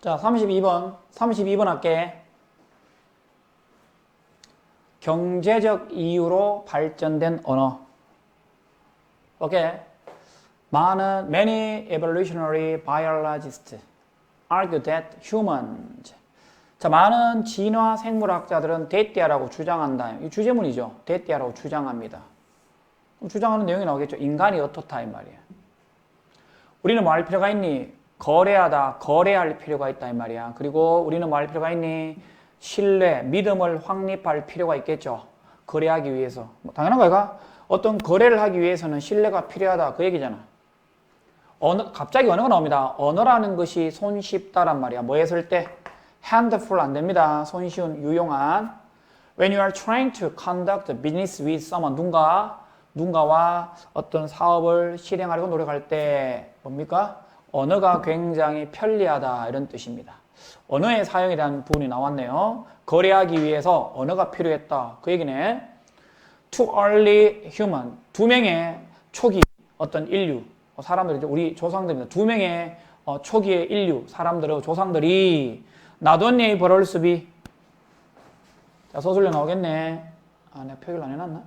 자, 32번. 32번 할게. 경제적 이유로 발전된 언어. 오케이. 많은 many evolutionary biologists argue that humans 자, 많은 진화 생물학자들은 대띠아라고 주장한다. 이 주제문이죠. 대띠아라고 주장합니다. 주장하는 내용이 나오겠죠. 인간이 어떻다 이 말이야. 우리는 뭐 할 필요가 있니? 거래하다, 거래할 필요가 있다 이 말이야. 그리고 우리는 뭐 할 필요가 있니? 신뢰, 믿음을 확립할 필요가 있겠죠. 거래하기 위해서. 뭐 당연한 거야. 어떤 거래를 하기 위해서는 신뢰가 필요하다 그 얘기잖아. 언어, 갑자기 언어가 나옵니다. 언어라는 것이 손쉽다란 말이야. 뭐 했을 때? handful 안 됩니다. 손쉬운, 유용한. When you are trying to conduct business with someone, 누군가, 누군가와 어떤 사업을 실행하려고 노력할 때 뭡니까? 언어가 굉장히 편리하다 이런 뜻입니다. 언어의 사용에 대한 부분이 나왔네요. 거래하기 위해서 언어가 필요했다. 그 얘기네. To early human, 두 명의 초기 어떤 인류, 어, 사람들이죠. 우리 조상들입니다. 두 명의 어, 초기의 인류, 사람들의 조상들이 나돈니 버럴수비 자, 서술려 나오겠네. 아, 내가 표기를 안 해놨나?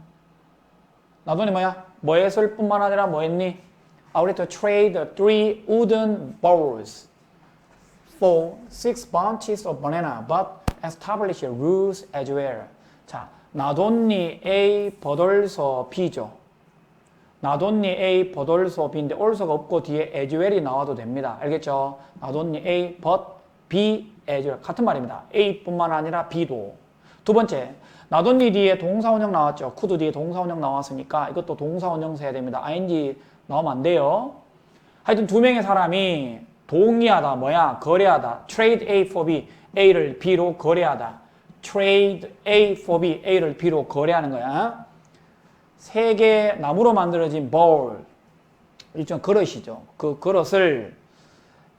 나돈이 뭐야? 뭐 했을 뿐만 아니라 뭐 했니? 아, 우리 또 trade three wooden bowls for six bunches of banana, but establish rules as well. 자, 나돈니 A 버돌서 B죠. 나돈니 A 버돌서 B인데 올서가 없고 뒤에 as well이 나와도 됩니다. 알겠죠? 나돈니 A but B as well. 같은 말입니다. A뿐만 아니라 B도. 두 번째, 나돈니 뒤에 동사원형 나왔죠. 쿠드 뒤에 동사원형 나왔으니까 이것도 동사원형 써야 됩니다. ing 나오면 안 돼요. 하여튼 두 명의 사람이 동의하다 뭐야 거래하다. Trade A for B A를 B로 거래하다. Trade A for B A를 B로 거래하는 거야. 세 개 나무로 만들어진 bowl. 일종 그릇이죠. 그 그릇을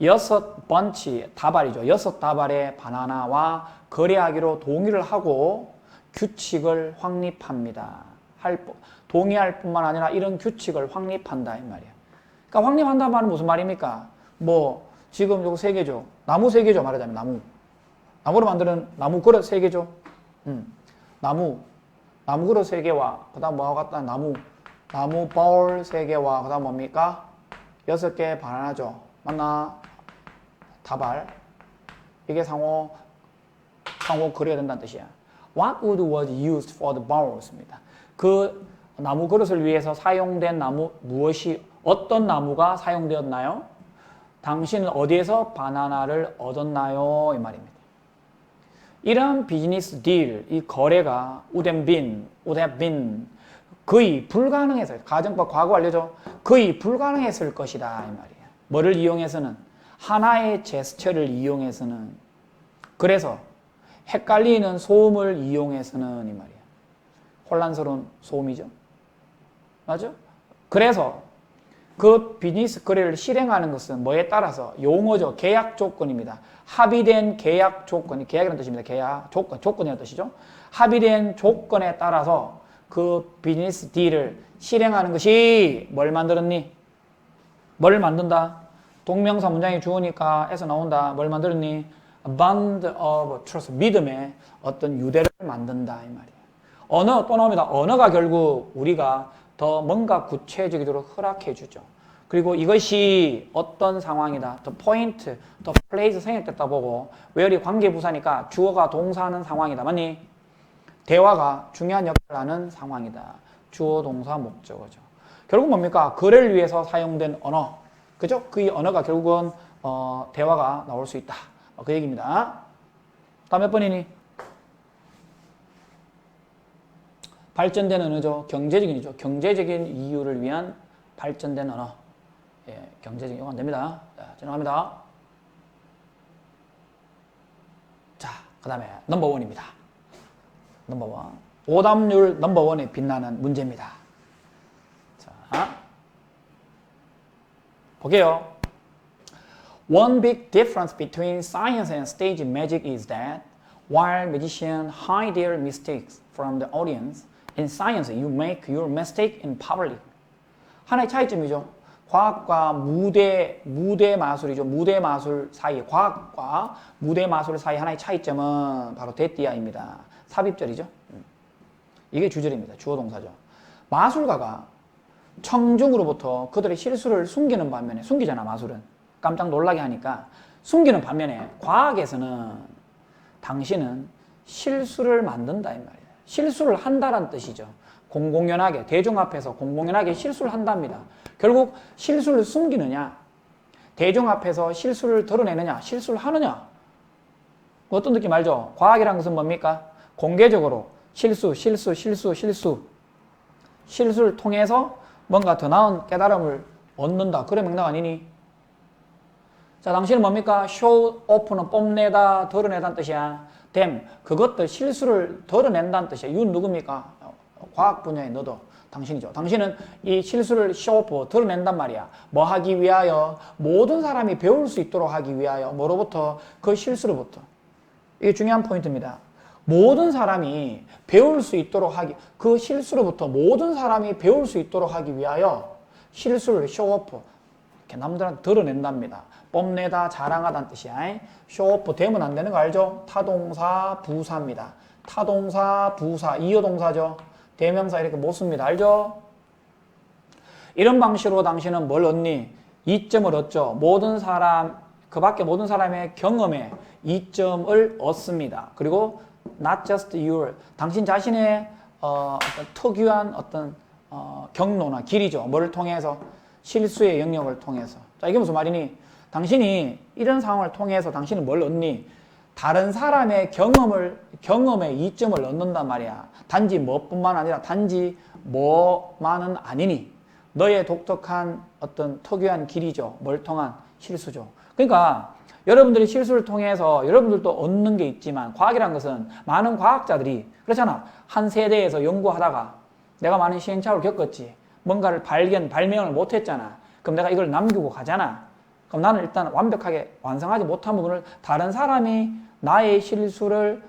여섯 번치 다발이죠. 여섯 다발의 바나나와 거래하기로 동의를 하고 규칙을 확립합니다. 할, 동의할 뿐만 아니라 이런 규칙을 확립한다 이 말이야 그러니까 확립한다 말은 무슨 말입니까? 뭐 지금 요거 세 개죠. 나무 세 개죠. 말하자면 나무. 나무로 만드는 나무 그릇 세 개죠. 음. 나무. 나무 그릇 세 개와 그다음 뭐하고 같다 나무. 나무 바울 세 개와 그다음 뭡니까? 여섯 개 바나나죠. 맞나? 다발. 이게 상호 상호 그려야 된다는 뜻이야. What wood was used for the bowls입니다. 그 나무 그릇을 위해서 사용된 나무 무엇이 어떤 나무가 사용되었나요? 당신은 어디에서 바나나를 얻었나요? 이 말입니다. 이런 비즈니스 딜, 이 거래가 우덴빈, 우덴빈 거의 불가능해서 가정법 과거 알려줘 거의 불가능했을 것이다 이 말이야. 뭐를 이용해서는 하나의 제스처를 이용해서는 그래서 헷갈리는 소음을 이용해서는 이 말이야. 혼란스러운 소음이죠. 맞죠? 그래서 그 비즈니스 거래를 실행하는 것은 뭐에 따라서 용어죠. 계약 조건입니다. 합의된 계약 조건이 계약이라는 뜻입니다. 계약 조건, 조건이라는 뜻이죠. 합의된 조건에 따라서 그 비즈니스 딜을 실행하는 것이 뭘 만들었니? 뭘 만든다? 동명사 문장이 주어니까 에서 나온다. 뭘 만들었니? Bond of trust, 믿음의 어떤 유대를 만든다 이 말이에요. 언어 또 나옵니다. 언어가 결국 우리가 더 뭔가 구체적이도록 허락해 주죠. 그리고 이것이 어떤 상황이다. 더 포인트, 더 플레이스 생략됐다 보고 웨어리 관계부사니까 주어가 동사하는 상황이다. 맞니? 대화가 중요한 역할을 하는 상황이다. 주어, 동사, 목적어죠. 결국 뭡니까? 거래를 위해서 사용된 언어. 그죠? 그 언어가 결국은 어, 대화가 나올 수 있다. 어, 그 얘기입니다. 다음 몇 번이니? 발전된 언어죠. 경제적인 이죠. 경제적인 이유를 위한 발전된 언어. 예, 경제적인 이용 안 됩니다. 자, 지나갑니다. 자, 그 다음에 넘버원입니다. 넘버원. 오답률 넘버원에 빛나는 문제입니다. 자, 볼게요. One big difference between science and stage magic is that while magicians hide their mistakes from the audience, in science you make your mistake in public. 하나의 차이점이죠. 과학과 무대 무대 마술이죠. 무대 마술 사이 과학과 무대 마술 사이 하나의 차이점은 바로 데띠아입니다. 삽입절이죠. 음. 이게 주절입니다. 주어 동사죠. 마술가가 청중으로부터 그들의 실수를 숨기는 반면에 숨기잖아 마술은 깜짝 놀라게 하니까 숨기는 반면에 과학에서는 당신은 실수를 만든다 이 말이에요. 실수를 한다란 뜻이죠. 공공연하게 대중 앞에서 공공연하게 실수를 한답니다. 결국 실수를 숨기느냐, 대중 앞에서 실수를 드러내느냐, 실수를 하느냐. 어떤 느낌 알죠? 과학이란 것은 뭡니까? 공개적으로 실수, 실수, 실수, 실수. 실수를 통해서 뭔가 더 나은 깨달음을 얻는다. 그래 맥락 아니니? 자, 당신은 뭡니까? show off는 뽐내다, 드러내다는 뜻이야. Them, 그것들 실수를 드러낸다는 뜻이야. you 누굽니까? 과학 분야에 너도 당신이죠. 당신은 이 실수를 off, 드러낸단 말이야. 뭐 하기 위하여? 모든 사람이 배울 수 있도록 하기 위하여. 뭐로부터? 그 실수로부터. 이게 중요한 포인트입니다. 모든 사람이 배울 수 있도록 하기, 그 실수로부터 모든 사람이 배울 수 있도록 하기 위하여 실수를 쇼오프, 이렇게 남들한테 드러낸답니다. 뽐내다, 자랑하다는 뜻이야. 쇼오프 되면 안 되는 거 알죠? 타동사, 부사입니다. 타동사, 부사, 이어동사죠. 대명사 이렇게 못 씁니다. 알죠? 이런 방식으로 당신은 뭘 얻니? 이점을 얻죠. 모든 사람, 그 밖에 모든 사람의 경험에 이점을 얻습니다. 그리고 not just your, 당신 자신의 어, 떤 특유한 어떤 어, 경로나 길이죠. 뭐를 통해서? 실수의 영역을 통해서. 자, 이게 무슨 말이니? 당신이 이런 상황을 통해서 당신은 뭘 얻니? 다른 사람의 경험을, 경험에 이점을 얻는단 말이야. 단지 뭐뿐만 아니라 단지 뭐만은 아니니. 너의 독특한 어떤 특유한 길이죠. 뭘 통한 실수죠. 그러니까 여러분들이 실수를 통해서 여러분들도 얻는 게 있지만 과학이란 것은 많은 과학자들이 그렇잖아. 한 세대에서 연구하다가 내가 많은 시행착오를 겪었지. 뭔가를 발견, 발명을 못 했잖아. 그럼 내가 이걸 남기고 가잖아. 그럼 나는 일단 완벽하게 완성하지 못한 부분을 다른 사람이 나의 실수를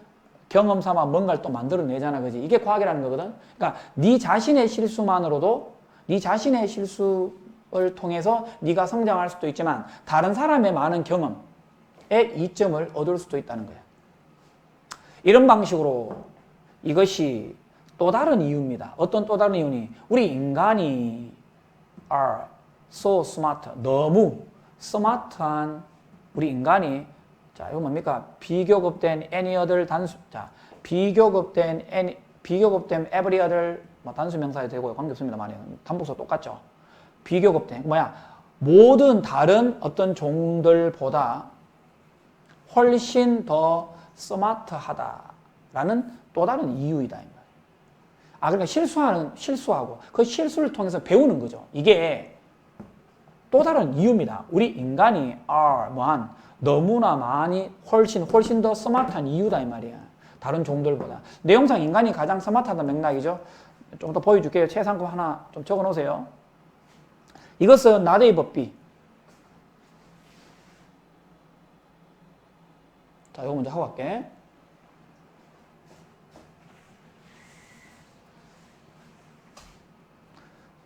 경험 삼아 뭔가를 또 만들어내잖아. 그지? 이게 과학이라는 거거든. 그러니까 네 자신의 실수만으로도 네 자신의 실수를 통해서 네가 성장할 수도 있지만 다른 사람의 많은 경험에 이점을 얻을 수도 있다는 거야. 이런 방식으로 이것이 또 다른 이유입니다. 어떤 또 다른 이유니? 우리 인간이 are so smart. 너무 스마트한 우리 인간이 자, 이거 뭡니까? 비교급된 any other 단수. 자, 비교급된 any 비교급된 every other 뭐 단수 명사에 되고요. 관계없습니다. 많이. 단복사 똑같죠. 비교급된 뭐야? 모든 다른 어떤 종들보다 훨씬 더 스마트하다라는 또 다른 이유이다. 아, 그러니까 실수하는, 실수하고 그 실수를 통해서 배우는 거죠. 이게 또 다른 이유입니다. 우리 인간이 are, 뭐한, 너무나 많이, 훨씬, 훨씬 더 스마트한 이유다, 이 말이야. 다른 종들보다. 내용상 인간이 가장 스마트하다는 맥락이죠. 좀 더 보여줄게요. 최상급 하나 좀 적어 놓으세요. 이것은 나대의 법비. 자, 이거 먼저 하고 갈게.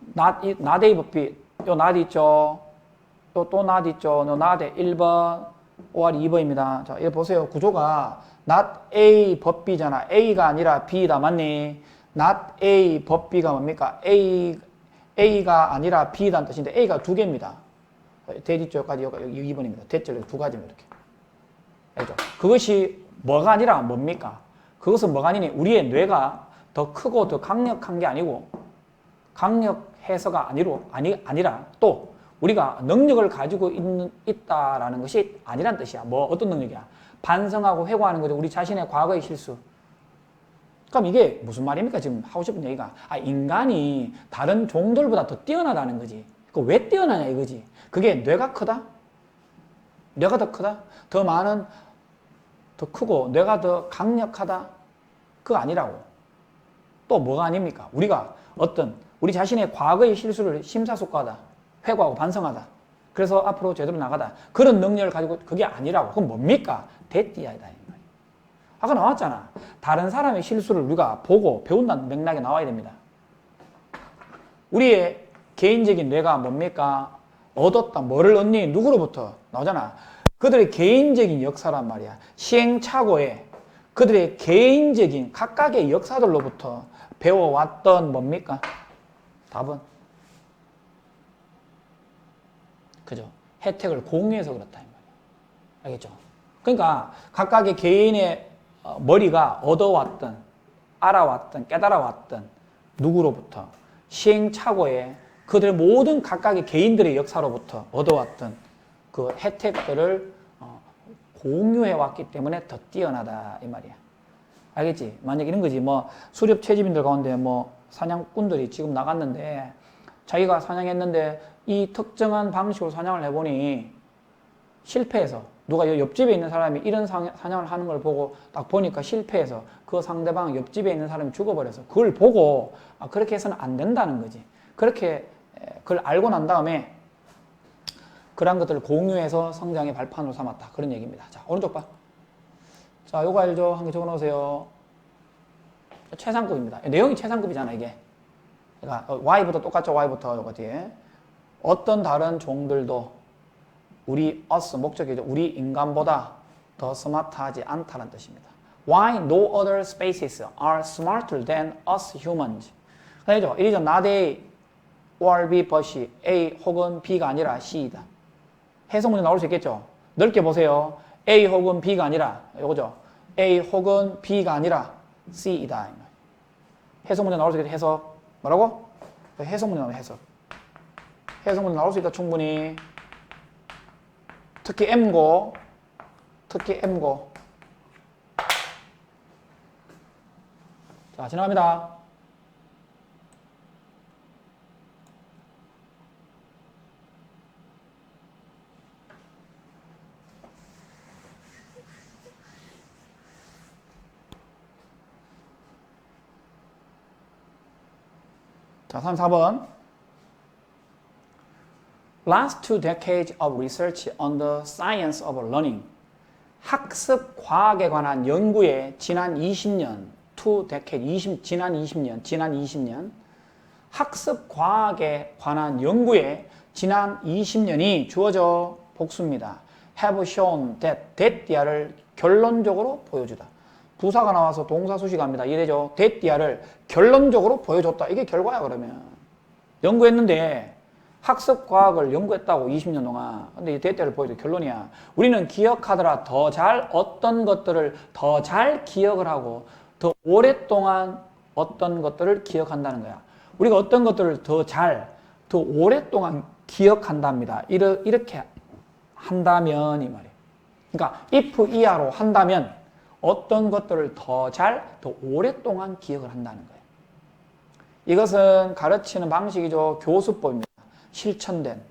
나, 이, 나대의 법비. 요 나대 있죠? 요또 나대 있죠? 요 나대 1번, 5월 2번입니다. 자, 이거 보세요. 구조가 not A 법비잖아. A가 아니라 B다. 맞니? not A 법비가 뭡니까? A, A가 아니라 B다는 뜻인데 A가 두 개입니다. 대뒷줄까지 여기 2번입니다. 대절 두 가지입니다. 이렇게. 알죠? 그것이 뭐가 아니라 뭡니까? 그것은 뭐가 아니니? 우리의 뇌가 더 크고 더 강력한 게 아니고 강력 해서가 아니로 아니 아니라 또 우리가 능력을 가지고 있는 있다라는 것이 아니란 뜻이야. 뭐 어떤 능력이야? 반성하고 회고하는 거죠. 우리 자신의 과거의 실수. 그럼 이게 무슨 말입니까? 지금 하고 싶은 얘기가 아 인간이 다른 종들보다 더 뛰어나다는 거지. 그왜 뛰어나냐 이거지. 그게 뇌가 크다? 뇌가 더 크다? 더 많은 더 크고 뇌가 더 강력하다? 그거 아니라고. 또 뭐가 아닙니까? 우리가 어떤 우리 자신의 과거의 실수를 심사숙고하다. 회고하고 반성하다. 그래서 앞으로 제대로 나가다. 그런 능력을 가지고 그게 아니라고. 그건 뭡니까? 대띠아이다. 아까 나왔잖아. 다른 사람의 실수를 우리가 보고 배운다는 맥락에 나와야 됩니다. 우리의 개인적인 뇌가 뭡니까? 얻었다. 뭐를 얻니? 누구로부터? 나오잖아. 그들의 개인적인 역사란 말이야. 시행착오에 그들의 개인적인 각각의 역사들로부터 배워왔던 뭡니까? 답은? 그죠? 혜택을 공유해서 그렇다. 이 말이야. 알겠죠? 그러니까 각각의 개인의 어, 머리가 얻어왔던, 알아왔던, 깨달아왔던 누구로부터 시행착오에 그들의 모든 각각의 개인들의 역사로부터 얻어왔던 그 혜택들을 어, 공유해왔기 때문에 더 뛰어나다 이 말이야. 알겠지? 만약 이런 거지. 뭐 수렵 채집인들 가운데 뭐 사냥꾼들이 지금 나갔는데 자기가 사냥했는데 이 특정한 방식으로 사냥을 해보니 실패해서 누가 여- 옆집에 있는 사람이 이런 상- 사냥을 하는 걸 보고 딱 보니까 실패해서 그 상대방 옆집에 있는 사람이 죽어버려서 그걸 보고 아, 그렇게 해서는 안 된다는 거지. 그렇게 에, 그걸 알고 난 다음에 그런 것들을 공유해서 성장의 발판으로 삼았다. 그런 얘기입니다. 자, 오른쪽 봐. 자, 요거 알죠? 한 개 적어 놓으세요. 최상급입니다. 내용이 최상급이잖아, 이게. 그러니까 어, Y부터 똑같죠? Y부터 요거 뒤에. 어떤 다른 종들도 우리 us 목적이죠. 우리 인간보다 더 스마트하지 않다는 뜻입니다. Why no other species are smarter than us humans? 그죠? 이리죠. not A or B but A 혹은 B가 아니라 C이다. 해석 문제 나올 수 있겠죠? 넓게 보세요. A 혹은 B가 아니라 요거죠. A 혹은 B가 아니라 C이다. 해석 문제 나올 수 있겠죠? 해석. 뭐라고? 해석 문제 나오면 해석. 해석 문제 나올 수 있다 충분히. 특히 M고, 특히 M고. 자, 지나갑니다. 자, 34번. Last two decades of research on the science of learning. 학습 과학에 관한 연구에 지난 20년, two decade, 20, 지난 20년, 지난 20년. 학습 과학에 관한 연구에 지난 20년이 주어져 복수입니다. have shown that, that디아를 결론적으로 보여주다. 부사가 나와서 동사 수식합니다. 이래죠. that디아를 결론적으로 보여줬다. 이게 결과야 그러면. 연구했는데 학습 과학을 연구했다고 20년 동안. 근데 이 대때를 보여줘 결론이야. 우리는 기억하더라 더 잘 어떤 것들을 더 잘 기억을 하고 더 오랫동안 어떤 것들을 기억한다는 거야. 우리가 어떤 것들을 더 잘, 더 오랫동안 기억한답니다. 이렇게 한다면 이 말이에요. 그러니까 if 이하로 한다면 어떤 것들을 더 잘, 더 오랫동안 기억을 한다는 거예요. 이것은 가르치는 방식이죠. 교수법입니다. 실천된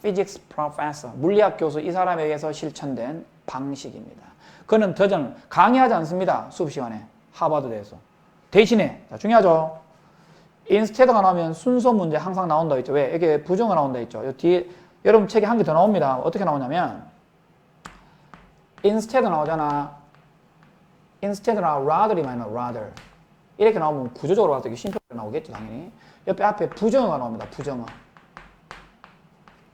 physics professor, 물리학 교수 이 사람에 의해서 실천된 방식입니다. 그는 더 이상 강의하지 않습니다. 수업 시간에 하버드대에서. 대신에 자, 중요하죠. 인스테드가 나오면 순서 문제 항상 나온다 했죠. 왜? 이게 부정가 나온다 했죠. 요 뒤에 여러분 책에 한 개 더 나옵니다. 어떻게 나오냐면 instead 나오잖아. Instead나 rather이 많이 나와. rather. 이렇게 나오면 구조적으로 봐서 심표가 나오겠죠, 당연히. 옆에 앞에 부정어가 나옵니다. 부정어.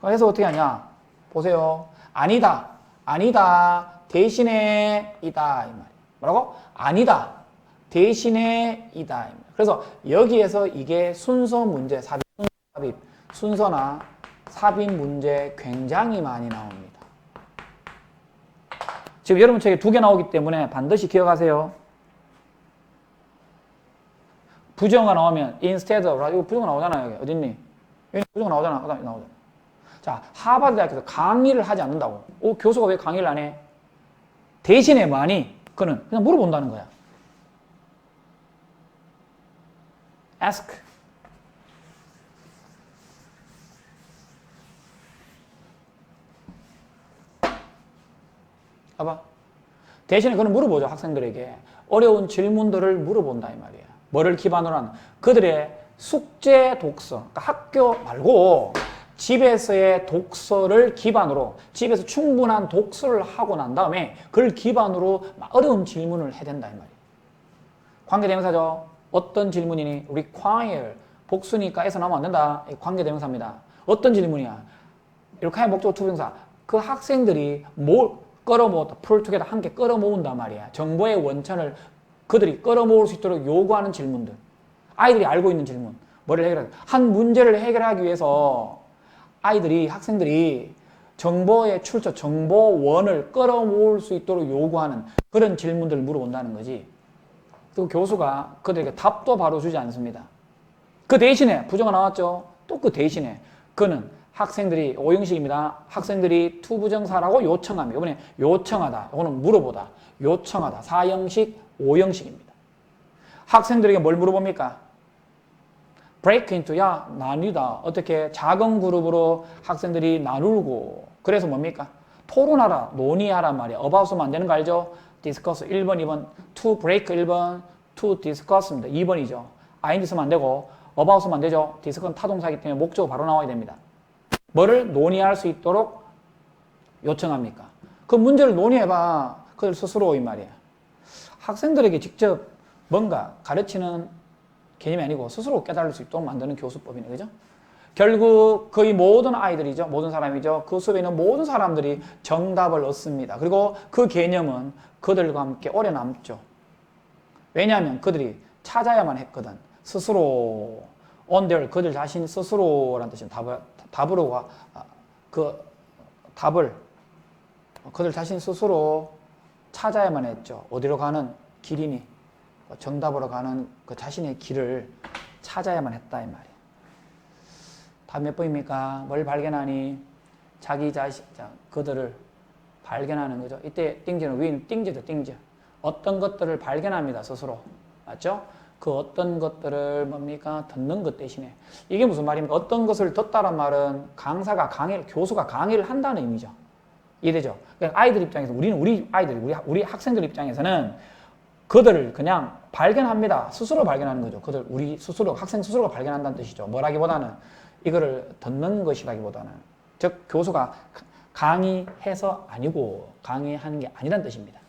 그래서 어떻게 하냐? 보세요. 아니다. 아니다. 대신에 이다. 이. 뭐라고? 아니다. 대신에 이다. 그래서 여기에서 이게 순서 문제, 삽입, 순서 순서나 삽입 문제 굉장히 많이 나옵니다. 지금 여러분 책에 두 개 나오기 때문에 반드시 기억하세요. 부정어가 나오면 instead of 이거 부정어 나오잖아요. 여기 어딨니? 여기 부정어 나오잖아. 그다음에 나오잖아. 자, 하버드 대학에서 강의를 하지 않는다고. 오, 교수가 왜 강의를 안 해? 대신에 많이 그는 그냥 물어본다는 거야. ask. 봐봐. 대신에 그는 물어보죠, 학생들에게. 어려운 질문들을 물어본다, 이 말이야. 뭐를 기반으로 한? 그들의 숙제 독서. 그러니까 학교 말고 집에서의 독서를 기반으로, 집에서 충분한 독서를 하고 난 다음에 그걸 기반으로 어려운 질문을 해야 된다, 이 말이야. 관계대명사죠. 어떤 질문이니? require. 복수니까 에서 나오면 안 된다. 관계대명사입니다. 어떤 질문이야? 이렇게 하면 목적어 투부정사. 그 학생들이 뭘 끌어모았다. 풀 투게더 함께 끌어모은단 말이야. 정보의 원천을 그들이 끌어모을 수 있도록 요구하는 질문들. 아이들이 알고 있는 질문. 뭐를 해결하한 문제를 해결하기 위해서 아이들이, 학생들이 정보의 출처, 정보원을 끌어모을 수 있도록 요구하는 그런 질문들을 물어본다는 거지. 그 교수가 그들에게 답도 바로 주지 않습니다. 그 대신에 부정가 나왔죠. 또 그 대신에 그는 학생들이 오형식입니다. 학생들이 투부정사라고 요청합니다. 이번에 요청하다. 이거는 물어보다. 요청하다. 사형식, 오형식입니다. 학생들에게 뭘 물어봅니까? break into 야 나뉘다. 어떻게 작은 그룹으로 학생들이 나누고 그래서 뭡니까? 토론하라, 논의하란 말이야. 쓰면 안 되는 거 알죠? discuss 1번, 2번, to break 1번, to discuss입니다. 2번이죠. ing 쓰면 안 되고 about 쓰면 안 되죠. discuss는 타동사이기 때문에 목적어 바로 나와야 됩니다. 뭐를 논의할 수 있도록 요청합니까? 그 문제를 논의해봐. 그들 스스로 이 말이야. 학생들에게 직접 뭔가 가르치는 개념이 아니고 스스로 깨달을 수 있도록 만드는 교수법이네. 그죠? 결국 거의 모든 아이들이죠. 모든 사람이죠. 그 수업에 있는 모든 사람들이 정답을 얻습니다. 그리고 그 개념은 그들과 함께 오래 남죠. 왜냐하면 그들이 찾아야만 했거든. 스스로 on their 그들 자신 스스로라는 뜻이죠. 답을 답으로가 아, 그 답을 그들 자신 스스로 찾아야만 했죠. 어디로 가는 길이니 정답으로 가는 그 자신의 길을 찾아야만 했다 이 말이에요. 답 몇 번입니까? 뭘 발견하니? 자기 자신, 자, 그들을 발견하는 거죠. 이때 띵지는 윈, 띵지도 띵지. 어떤 것들을 발견합니다, 스스로. 맞죠? 그 어떤 것들을 뭡니까? 듣는 것 대신에. 이게 무슨 말입니까? 어떤 것을 듣다란 말은 강사가 강의를, 교수가 강의를 한다는 의미죠. 이해되죠? 그러니까 아이들 입장에서, 우리는 우리 아이들, 우리, 우리 학생들 입장에서는 그들을 그냥 발견합니다. 스스로 발견하는 거죠. 그들, 우리 스스로, 학생 스스로가 발견한다는 뜻이죠. 뭐라기보다는 이거를 듣는 것이라기보다는. 즉, 교수가 강의해서 아니고 강의하는 게 아니란 뜻입니다.